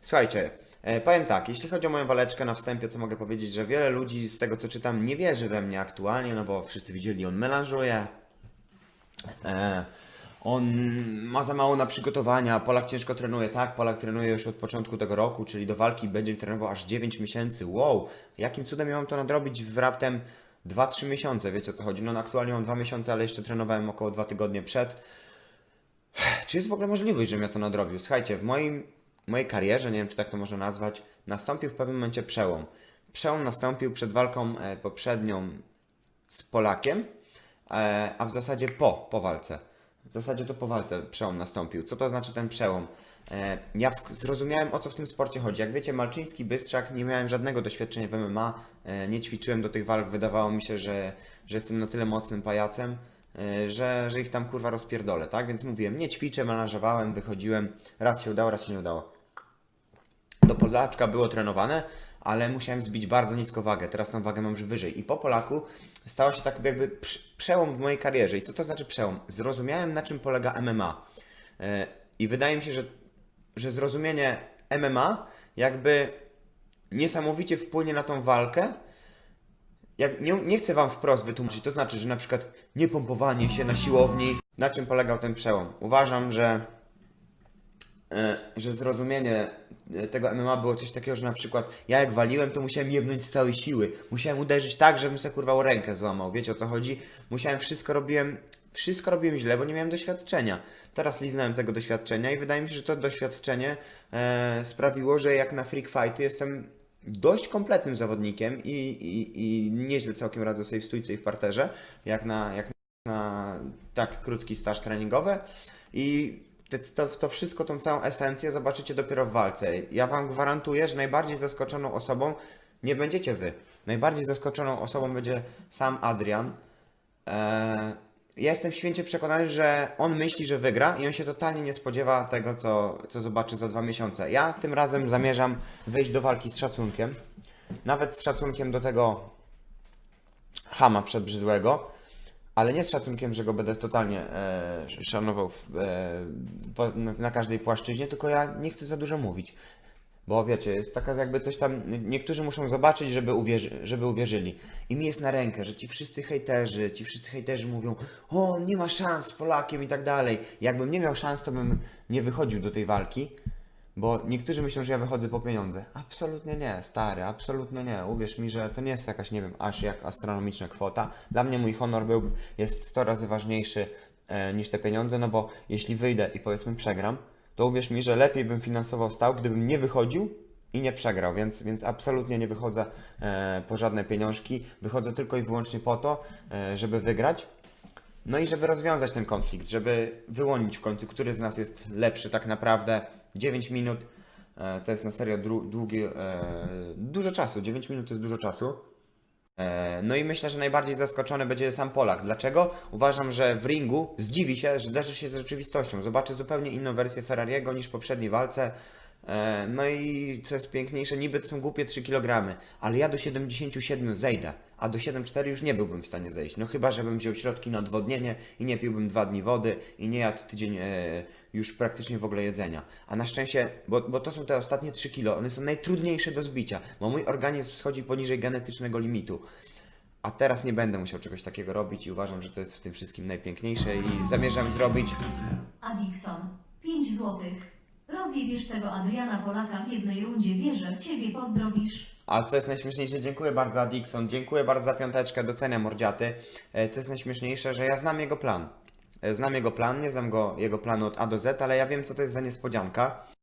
Słuchajcie, e, powiem tak, jeśli chodzi o moją waleczkę na wstępie, co mogę powiedzieć, że wiele ludzi z tego co czytam nie wierzy we mnie aktualnie, no bo wszyscy widzieli, on melanżuje, e, on ma za mało na przygotowania, Polak ciężko trenuje, tak, Polak trenuje już od początku tego roku, czyli do walki będzie trenował aż 9 miesięcy, wow, jakim cudem ja mam to nadrobić w raptem 2-3 miesiące, wiecie o co chodzi, no, no aktualnie mam 2 miesiące, ale jeszcze trenowałem około 2 tygodnie przed, czy jest w ogóle możliwość, żebym ja to nadrobił? Słuchajcie, w moim, mojej karierze, nie wiem czy tak to można nazwać, nastąpił w pewnym momencie przełom. Przełom nastąpił przed walką e, poprzednią z Polakiem, e, a w zasadzie po, po walce. W zasadzie to po walce przełom nastąpił. Co to znaczy ten przełom? E, ja zrozumiałem o co w tym sporcie chodzi. Jak wiecie, Malczyński, Bystrzak, nie miałem żadnego doświadczenia w MMA, nie ćwiczyłem do tych walk, wydawało mi się, że, że jestem na tyle mocnym pajacem, że, że ich tam kurwa rozpierdolę, tak? Więc mówiłem, nie ćwiczę, melanżowałem, wychodziłem, raz się udało, raz się nie udało. Do Polaczka było trenowane, ale musiałem zbić bardzo nisko wagę. Teraz tą wagę mam już wyżej. I po Polaku stała się tak jakby prz- przełom w mojej karierze. I co to znaczy przełom? Zrozumiałem, na czym polega MMA. E, I wydaje mi się, że, że zrozumienie MMA jakby niesamowicie wpłynie na tą walkę. Jak, nie, nie chcę Wam wprost wytłumaczyć, to znaczy, że na przykład nie pompowanie się na siłowni. Na czym polegał ten przełom? Uważam, że że zrozumienie e, tego MMA było coś takiego, że na przykład ja jak waliłem, to musiałem jebnąć z całej siły. Musiałem uderzyć tak, żebym sobie kurwa rękę złamał. Wiecie o co chodzi? Musiałem wszystko robiłem, wszystko robiłem źle, bo nie miałem doświadczenia. Teraz liznąłem tego doświadczenia i wydaje mi się, że to doświadczenie e, sprawiło, że jak na freak fighty jestem dość kompletnym zawodnikiem i, i, i nieźle całkiem radzę sobie w stójce i w parterze, jak na, jak na tak krótki staż treningowy i to, to wszystko, tą całą esencję zobaczycie dopiero w walce. Ja Wam gwarantuję, że najbardziej zaskoczoną osobą nie będziecie Wy. Najbardziej zaskoczoną osobą będzie sam Adrian. Eee, ja jestem święcie przekonany, że on myśli, że wygra i on się totalnie nie spodziewa tego, co, co zobaczy za dwa miesiące. Ja tym razem zamierzam wyjść do walki z szacunkiem. Nawet z szacunkiem do tego chama przedbrzydłego, ale nie z szacunkiem, że go będę totalnie e, szanował w, e, po, na, każdej płaszczyźnie, tylko ja nie chcę za dużo mówić. Bo wiecie, jest taka jakby coś tam, niektórzy muszą zobaczyć, żeby, uwierzy, żeby uwierzyli. I mi jest na rękę, że ci wszyscy hejterzy, ci wszyscy hejterzy mówią, o, nie ma szans z Polakiem i tak dalej. Jakbym nie miał szans, to bym nie wychodził do tej walki, bo niektórzy myślą, że ja wychodzę po pieniądze. Absolutnie nie, stary, absolutnie nie. Uwierz mi, że to nie jest jakaś, nie wiem, aż jak astronomiczna kwota. Dla mnie mój honor był, jest 100 razy ważniejszy e, niż te pieniądze, no bo jeśli wyjdę i powiedzmy przegram, to uwierz mi, że lepiej bym finansowo stał, gdybym nie wychodził i nie przegrał, więc, więc absolutnie nie wychodzę e, po żadne pieniążki. Wychodzę tylko i wyłącznie po to, e, żeby wygrać. No i żeby rozwiązać ten konflikt, żeby wyłonić w końcu, który z nas jest lepszy tak naprawdę. 9 minut e, to jest na serio długi, e, dużo czasu. 9 minut to jest dużo czasu. E, No i myślę, że najbardziej zaskoczony będzie sam Polak. Dlaczego? Uważam, że w ringu zdziwi się, że zderzy się z rzeczywistością. Zobaczy zupełnie inną wersję Ferrariego niż w poprzedniej walce. No i co jest piękniejsze, niby to są głupie 3 kg, ale ja do 77 zejdę, a do 7,4 już nie byłbym w stanie zejść. No chyba, żebym wziął środki na odwodnienie i nie piłbym dwa dni wody i nie jadł tydzień e, już praktycznie w ogóle jedzenia. A na szczęście, bo, bo to są te ostatnie 3 kg, one są najtrudniejsze do zbicia, bo mój organizm schodzi poniżej genetycznego limitu. A teraz nie będę musiał czegoś takiego robić i uważam, że to jest w tym wszystkim najpiękniejsze i zamierzam zrobić Adikson, 5 złotych. Rozjebiesz tego Adriana Polaka w jednej rundzie, wierzę w ciebie, pozdrowisz. Ale co jest najśmieszniejsze, dziękuję bardzo Adikson, dziękuję bardzo za piąteczkę, doceniam mordziaty. E, Co jest najśmieszniejsze, że ja znam jego plan. E, Znam jego plan, nie znam go, jego planu od A do Z, ale ja wiem co to jest za niespodzianka.